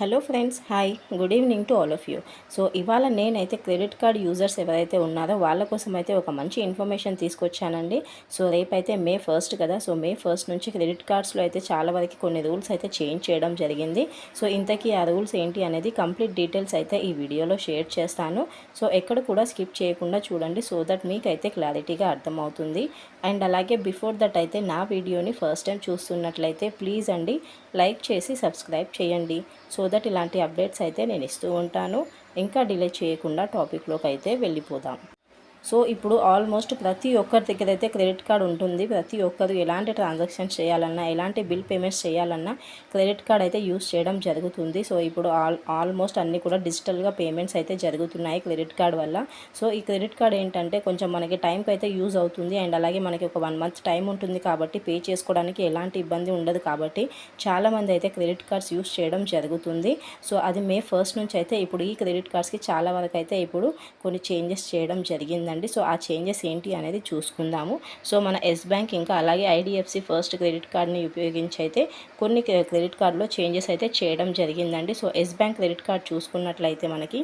Hello friends hi. Good evening to all of you. So ఇవాళ నేనైతే credit card users ఎవరైతే ఉన్నారో వాళ్ళ కోసం అయితే ఒక మంచి ఇన్ఫర్మేషన్ తీసుకొచ్చానండి. సో రేపైతే మే ఫస్ట్ కదా సో మే ఫస్ట్ నుంచి క్రెడిట్ కార్డ్స్లో అయితే చాలా వరకు కొన్ని రూల్స్ అయితే చేంజ్ చేయడం జరిగింది. సో ఇంతకీ ఆ రూల్స్ ఏంటి అనేది కంప్లీట్ డీటెయిల్స్ అయితే ఈ వీడియోలో షేర్ చేస్తాను. సో ఎక్కడ కూడా స్కిప్ చేయకుండా చూడండి సో దట్ మీకైతే క్లారిటీగా అర్థమవుతుంది. అండ్ అలాగే బిఫోర్ దట్ అయితే నా వీడియోని ఫస్ట్ టైం చూస్తున్నట్లయితే ప్లీజ్ అండి లైక్ చేసి సబ్స్క్రైబ్ చేయండి. సో దట్ ఇలాంటి అప్డేట్స్ అయితే నేను ఇస్తూ ఉంటాను. ఇంకా డిలే చేయకుండా టాపిక్లోకి అయితే వెళ్ళిపోదాం. సో ఇప్పుడు ఆల్మోస్ట్ ప్రతి ఒక్కరి దగ్గర అయితే క్రెడిట్ కార్డ్ ఉంటుంది. ప్రతి ఒక్కరు ఎలాంటి ట్రాన్సాక్షన్స్ చేయాలన్నా ఎలాంటి బిల్ పేమెంట్స్ చేయాలన్నా క్రెడిట్ కార్డ్ అయితే యూస్ చేయడం జరుగుతుంది. సో ఇప్పుడు ఆల్ ఆల్మోస్ట్ అన్నీ కూడా డిజిటల్గా పేమెంట్స్ అయితే జరుగుతున్నాయి క్రెడిట్ కార్డ్ వల్ల. సో ఈ క్రెడిట్ కార్డ్ ఏంటంటే కొంచెం మనకి టైంకి అయితే యూజ్ అవుతుంది. అండ్ అలాగే మనకి ఒక వన్ మంత్ టైం ఉంటుంది కాబట్టి పే చేసుకోవడానికి ఎలాంటి ఇబ్బంది ఉండదు కాబట్టి చాలామంది అయితే క్రెడిట్ కార్డ్స్ యూస్ చేయడం జరుగుతుంది. సో అది మే ఫస్ట్ నుంచి అయితే ఇప్పుడు ఈ క్రెడిట్ కార్డ్స్కి చాలా వరకు అయితే ఇప్పుడు కొన్ని చేంజెస్ చేయడం జరిగింది ఉందండి. సో ఆ చేంజెస్ ఏంటి అనేది చూసుకుందాము. సో మన ఎస్ బ్యాంక్ ఇంకా అలాగే ఐడిఎఫ్సి ఫస్ట్ క్రెడిట్ కార్డ్ని ఉపయోగించి అయితే కొన్ని క్రెడిట్ కార్డులో చేంజెస్ అయితే చేయడం జరిగిందండి. So Yes Bank credit card చూసుకున్నట్లయితే మనకి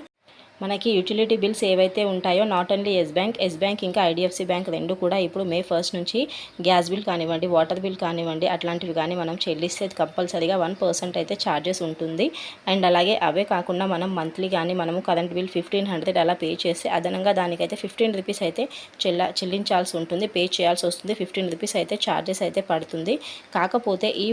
మనకి యూటిలిటీ బిల్స్ ఏవైతే ఉంటాయో not only Yes Bank Yes Bank ఇంకా ఐడిఎఫ్సి బ్యాంక్ రెండు కూడా ఇప్పుడు మే ఫస్ట్ నుంచి గ్యాస్ బిల్ కానివ్వండి వాటర్ బిల్ కానివ్వండి అట్లాంటివి కానీ మనం చెల్లిస్తే కంపల్సరీగా వన్ పర్సెంట్ అయితే ఛార్జెస్ ఉంటుంది. అండ్ అలాగే అవే కాకుండా మనం మంత్లీ కానీ మనము కరెంట్ బిల్ ఫిఫ్టీన్ హండ్రెడ్ అలా పే చేస్తే అదనంగా దానికైతే ఫిఫ్టీన్ రూపీస్ అయితే చెల్ల చెల్లించాల్సి ఉంటుంది పే చేయాల్సి వస్తుంది ఫిఫ్టీన్ రూపీస్ అయితే ఛార్జెస్ అయితే పడుతుంది. కాకపోతే ఈ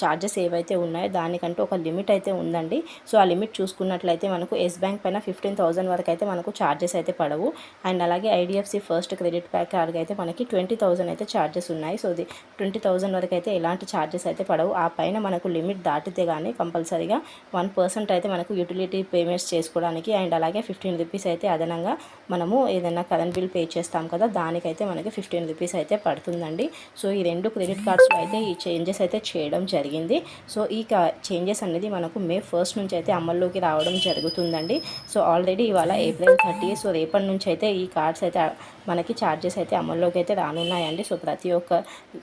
ఛార్జెస్ ఏవైతే ఉన్నాయో దానికంటూ ఒక లిమిట్ అయితే ఉందండి. సో ఆ లిమిట్ చూసుకున్నట్లయితే మనకు ఎస్ బ్యాంక్ పైన ఫిఫ్టీన్ ఫిఫ్టీన్ థౌసండ్ వరకు అయితే మనకు ఛార్జెస్ అయితే పడవు. అండ్ అలాగే ఐడిఎఫ్సి ఫస్ట్ క్రెడిట్ ప్యాక్ కార్డ్కి అయితే మనకి ట్వంటీ థౌసండ్ అయితే ఛార్జెస్ ఉన్నాయి. సో ఇది ట్వంటీ థౌసండ్ వరకు అయితే ఎలాంటి ఛార్జెస్ అయితే పడవు. ఆ పైన మనకు లిమిట్ దాటితే కానీ కంపల్సరీగా వన్ పర్సెంట్ అయితే మనకు యూటిలిటీ పేమెంట్స్ చేసుకోవడానికి అండ్ అలాగే ఫిఫ్టీన్ రూపీస్ అయితే అదనంగా మనము ఏదైనా కరెంట్ బిల్ పే చేస్తాం కదా దానికైతే మనకి ఫిఫ్టీన్ రూపీస్ అయితే పడుతుందండి. సో ఈ రెండు క్రెడిట్ కార్డ్స్లో అయితే ఈ చేంజెస్ అయితే చేయడం జరిగింది. సో ఈ చేంజెస్ అనేది మనకు మే ఫస్ట్ నుంచి అయితే అమల్లోకి రావడం జరుగుతుందండి. సో ఆల్ ఆల్రెడీ ఇవాళ ఏప్రిల్ థర్టీ సో రేపటి నుంచి అయితే ఈ కార్డ్స్ అయితే మనకి ఛార్జెస్ అయితే అమల్లోకి అయితే రానున్నాయండి. సో ప్రతి ఒక్క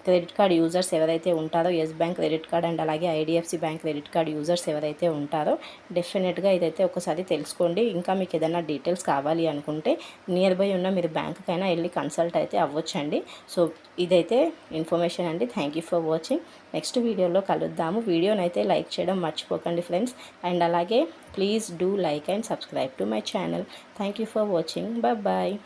క్రెడిట్ కార్డ్ యూజర్స్ ఎవరైతే ఉంటారో Yes Bank credit card and అలాగే IDFC Bank credit card users ఎవరైతే ఉంటారో డెఫినెట్గా ఇదైతే ఒకసారి తెలుసుకోండి. ఇంకా మీకు ఏదైనా డీటెయిల్స్ కావాలి అనుకుంటే నియర్ బై ఉన్న మీరు బ్యాంకుకైనా వెళ్ళి కన్సల్ట్ అయితే అవ్వచ్చండి. సో ఇదైతే ఇన్ఫర్మేషన్ అండి. Thank you for watching. Next వీడియోలో కలుద్దాము. వీడియోనైతే లైక్ చేయడం మర్చిపోకండి ఫ్రెండ్స్. అండ్ అలాగే please do like and subscribe to my channel. Thank you for watching. Bye bye